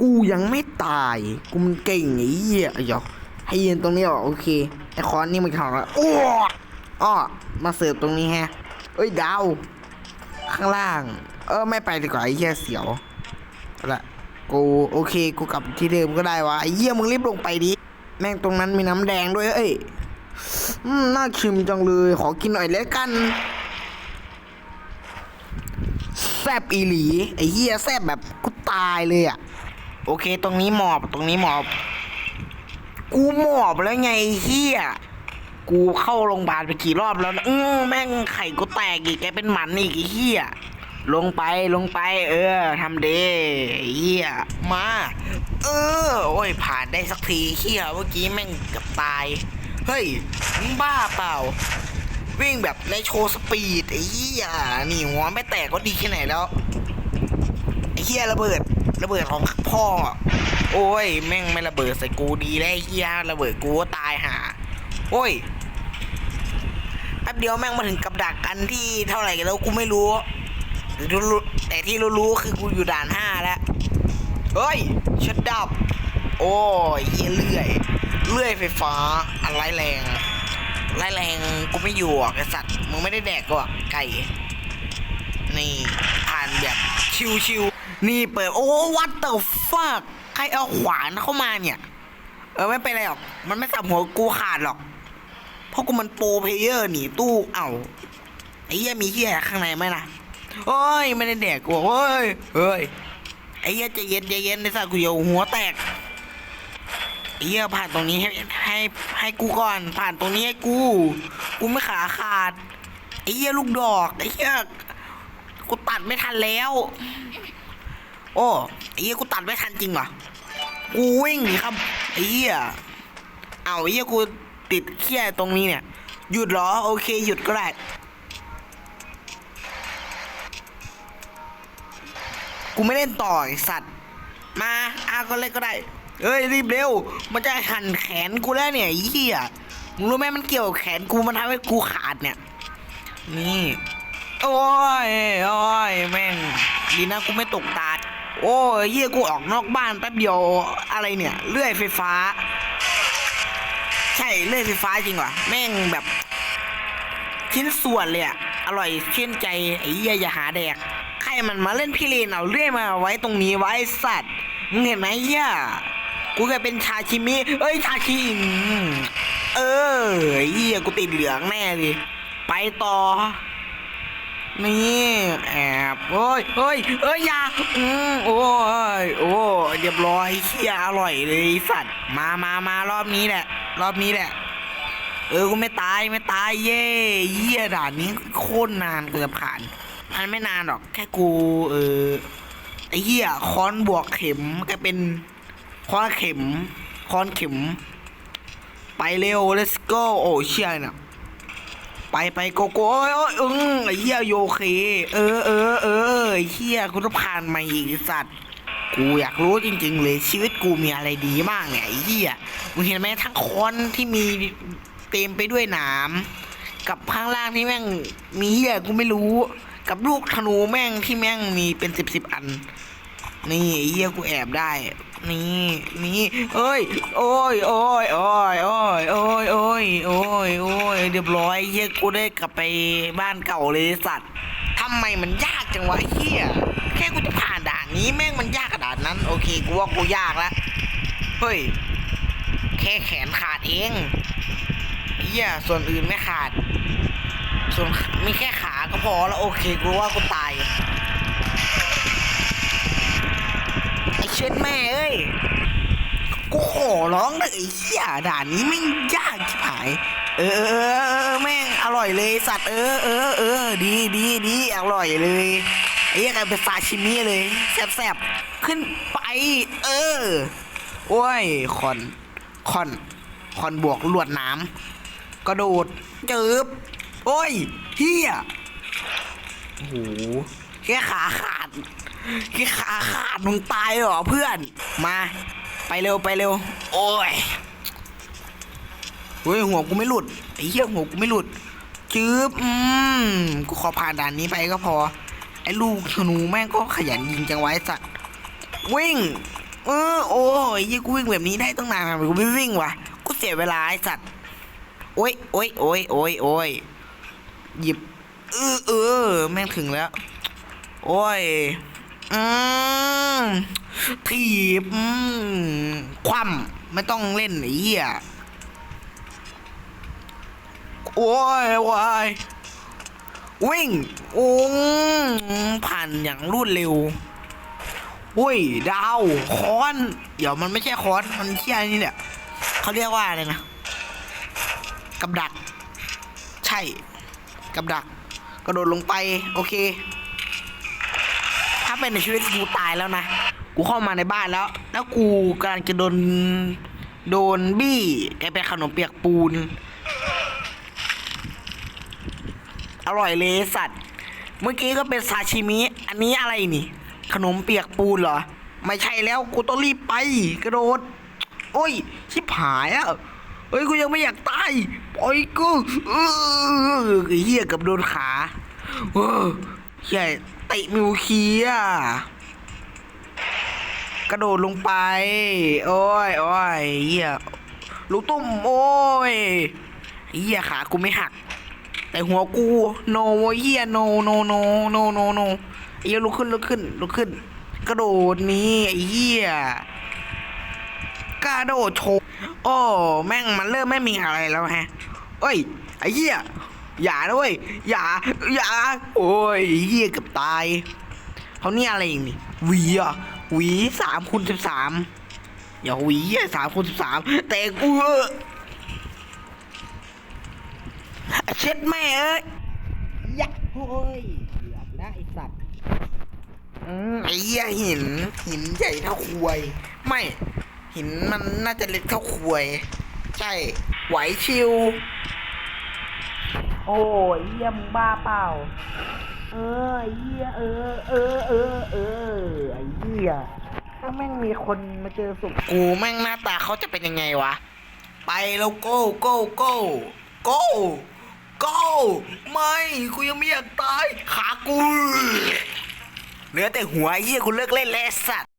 กูยังไม่ตายกูมันเก่งไอ้เหี้ยเดี๋ยวให้ยืนตรงนี้หรอโอเคไอ้คอนนี่มันของและโอ้อ้อมาเสิร์ฟตรงนี้แฮะเอ้ยดาวข้างล่าง เออไม่ไปดีกว่าไอ้เหี้ยเสียวละกูโอเคกูกลับที่เดิมก็ได้วะไอ้เหี้ยมึงรีบลงไปดิแม่งตรงนั้นมีน้ำแดงด้วยเอ้ยอืมน่าชิมจังเลย ขอกินหน่อยแล้วกันแซบอีหลีไอ้เหี้ยแซบแบบกูตายเลยอะ โอเค ตรงนี้หมอบตรงนี้หมอบ กูหมอบแล้วไงเหี้ยกูเข้าโรงพยาบาลไปกี่รอบแล้วนะอือแม่งไข่กูแตกอีกแกเป็นหมันอีกไอ้เหี้ยลงไปลงไป เออทำเดไอ้เหี้ยมา เออ โอ้ย ผ่านได้สักทีเหี้ยเมื่อกี้แม่งกับตาย เฮ้ยมึงบ้าเปล่า วิ่งแบบในโชว์สปีดไอ้เหี้ยนี่หัวไม่แตกก็ดีแค่ไหนแล้ว ไอ้เหี้ยระเบิด ระเบิดของพ่อ โอ้ย แม่งไม่ระเบิดใส่กูดีแล้วไอ้เหี้ยระเบิดกูก็ตายหาโอ้ยแป๊บเดียวแม่งมาถึงกับดักกันที่เท่าไหร่กันแล้วกูไม่รู้ แต่ที่รู้ๆคือกูอยู่ด่านห้าแล้วเฮ้ยชัดดับ โอ้ยเหี้ยเลื่อย เลื่อยไฟฟ้าอะไรแรงไรแรงกูไม่อยู่อะไอสัตว์มึงไม่ได้แดกกูอะไก่ นี่ผ่านแบบชิวๆ นี่เปิดโอ้วัดเตอร์ฟักใครเอาขวานเข้ามาเนี่ย เออไม่เป็นไรหรอก มันไม่สับหัวกูขาดหรอก เพราะกูมันโปรเพลเยอร์หนีตู้เอ้าไอ้เหี้ยมีเหี้ยข้างในไหมล่ะโอ้ยไม่ได้แดกกูเฮ้ยเฮ้ยไอ้เหี้ยใจเย็นใจเย็นไอ้สัตว์กูอยู่หัวแตกไอ้เหี้ยผ่านตรงนี้ให้ให้ให้กูก่อน ผ่านตรงนี้ให้กู กูไม่ขาขาดไอ้เหี้ยลูกดอกไอ้เหี้ยกูตัดไม่ทันแล้ว โอ้ไอ้เหี้ยกูตัดไม่ทันจริงเหรอกูวิ่งหนีครับไอ้เหี้ยเอาไอ้เหี้ยกูติดเขี้ยตรงนี้เนี่ยหยุดเหรอโอเคหยุดก็ได้กูไม่เล่นต่อสัตว์ มาอาก็เล่นก็ได้เอ้ยรีบเร็ว มันจะหั่นแขนกูแล้วเนี่ยไอ้เหี้ยมึงรู้ไหมมันเกี่ยวแขนกูมันทำให้กูขาดเนี่ย นี่ โอ้ยโอ้ยแม่งดีนะกูไม่ตกตา โอ้ยเหี้ยกูออกนอกบ้านแป๊บเดียวอะไรเนี่ยเลื่อยไฟฟ้า ใช่เลื่อยไฟฟ้าจริงวะแม่งแบบ ชิ้นส่วนเลยอะอร่อยชื่นใจไอ้เหี้ยอย่าหาแดกใครมันมาเล่นพี่เลนเอาเลื่อยมาไว้ตรงนี้ไว้สัตว์มึงเห็นไหมเหี้ยกูเคยเป็นชาชิมิเอ้ยชาชิมเออเหี้ยกูติดเหลืองแน่เลยไปต่อ นี่แอบโอ้ยเฮ้ยเอ้ยอยาอืมโอ้ยโอ้เรียบร้อยเฮียอร่อยเลยสัตว์มามามารอบนี้แหละ รอบนี้แหละ เออกูไม่ตายไม่ตายเย่เยี่ยด่านนี้โคตรนานเกือบผ่าน มันไม่นานหรอกแค่กู เออไอ้เหี้ยค้อนบวกเข็มก็เป็นค้อนเข็มค้อนเข็ม ไปเร็ว let's go โอ้เชี่ยเนี่ย ไปไปโกโก้โอ้ยอึ้งไอ้เหี้ยโยเค เออเออเออไอ้เหี้ยกูต้องผ่านมาอีกไอ้สัตว์กูอยากรู้จริง ๆ เลยชีวิตกูมีอะไรดีบ้างเนี่ยไอ้เหี้ยมึงเห็นไหมทั้งค้อนที่มีเต็มไปด้วยหนามกับข้างล่างที่แม่งมีเหี้ยกูไม่รู้ กับลูกธนูแม่งที่แม่งมีเป็นสิบสิบอัน นี่เหี้ยกูแอบได้ นี่นี่เอ้ยโอ้ยโอ้ยโอ้ยโอ้ยโอ้ยโอ้ยโอ้ยโอ้ยเรียบร้อยเหี้ยกูได้กลับไปบ้านเก่าเลยสัตว์ทำไมมันยากจังวะเหี้ยแค่กูจะผ่านด่านนี้แม่งมันยากกว่าด่านนั้น โอเคกูว่ากูยากล้วเฮ้ยแค่แขนขาดเองเหี้ยส่วนอื่นไม่ขาด ส่วนมีแค่ขาก็พอแล้วโอเคกูว่ากูตาย ไอ เช็ดแม่เอ้ยกูขอร้องเลยไอ้เหี้ยด่านนี้แม่งยากชิบหาย เออเออแม่งอร่อยเลยสัตว์เออเออเออดีดีดีอร่อยเลยไอ้เหี้ยกลายเป็นซาชิมิเลยแซ่บแซ่บขึ้นไป เออโอ้ยคอนคอนคอนบวกลวดน้ำกระโดดเจิบโอ้ยเฮีย โอ้โหแค่ขาขาดแค่ขาขาดมึงตายเหรอเพื่อน มา ไปเร็วไปเร็ว โอ้ยเฮ้ยหัวกูไม่หลุดไอ้เหี้ยหัวกูไม่หลุดจืบอืมกูขอผ่านด่านนี้ไปก็พอ ไอ้ลูกธนูแม่งก็ขยันยิงจังไวะไอ้สัตว์วิ่ง เออโอ้ยยี่กูวิ่งแบบนี้ได้ตั้งนานทำไมกูไม่วิ่งวะกูเสียเวลาไอ้สัตว์โอ้ยโอ้ยโอ้ยโอ้ยโอ้ยหยิบ เออเออแม่งถึงแล้ว โอ้ย อืมถีบคว่ำไม่ต้องเล่นไอ้เหี้ยโอ้ยโอ้ยวิ่งโอ้ผ่านอย่างรวดเร็วอุ้ย ดาว ค้อน เดี๋ยวมันไม่ใช่ค้อน มันเชี่ยนี่เนี่ยเขาเรียกว่าอะไรนะ กับดัก ใช่ กับดัก กระโดดลงไป โอเค ถ้าเป็นในชีวิตกูตายแล้วนะ กูเข้ามาในบ้านแล้ว แล้วกูกำลังจะโดน โดนบี้แกเป็นขนมเปียกปูน อร่อยเลยสัตว์ เมื่อกี้ก็เป็นซาชิมิ อันนี้อะไรนี่ ขนมเปียกปูนเหรอ ไม่ใช่แล้ว กูต้องรีบไป กระโดด โอ้ย ชิบหายอะ เฮ้ยกูยังไม่อยากตายปล่อยกูเฮียกับโดนขาเออเฮียเตะมิวเคียกระโดดลงไป โอ้ยโอ้ยเฮียลูกตุ้มโอ้ยเฮียขากูไม่หัก แต่หัวกูโนเฮียโนโนโนโนโนโนเหี้ยลุกขึ้นลุกขึ้นลุกขึ้น กระโดดนี้ไอ้เหี้ยกระโดดโช โอ้แม่งมันเริ่มไม่มีอะไรแล้วแฮะเอ้ยไอ้เหี้ยอย่าด้วยอย่าอย่าโอ้ยไอ้เหี้ยเกับตายเขานี่อะไรอีกนี่หวีอะหวีสามคูณสิบสามอย่าหวีสามคูณสิบสามแต่กูเออเช็ดแม่เอ้ยยักโอ้ยเกือบแล้วไอสัตว์อืมไอ้เหี้ยหินหินใหญ่เท่าควยไม่ หินมันน่าจะเล็กเท่าควย ใช่ ไหวชิว โอ้ยเหี้ยมึงบ้าเปล่า เออไอ้เหี้ยเออ เออ เออ เออไอ้เหี้ยถ้าแม่งมีคนมาเจอศพกูแม่งหน้าตาเขาจะเป็นยังไงวะ ไปแล้วโก้โก้โก้โก้โก้ไม่กูยังไม่อยากตายขากูเหลือแต่หัวไอ้เหี้ยกูเลิกเล่นแล้วไอ้สัตว์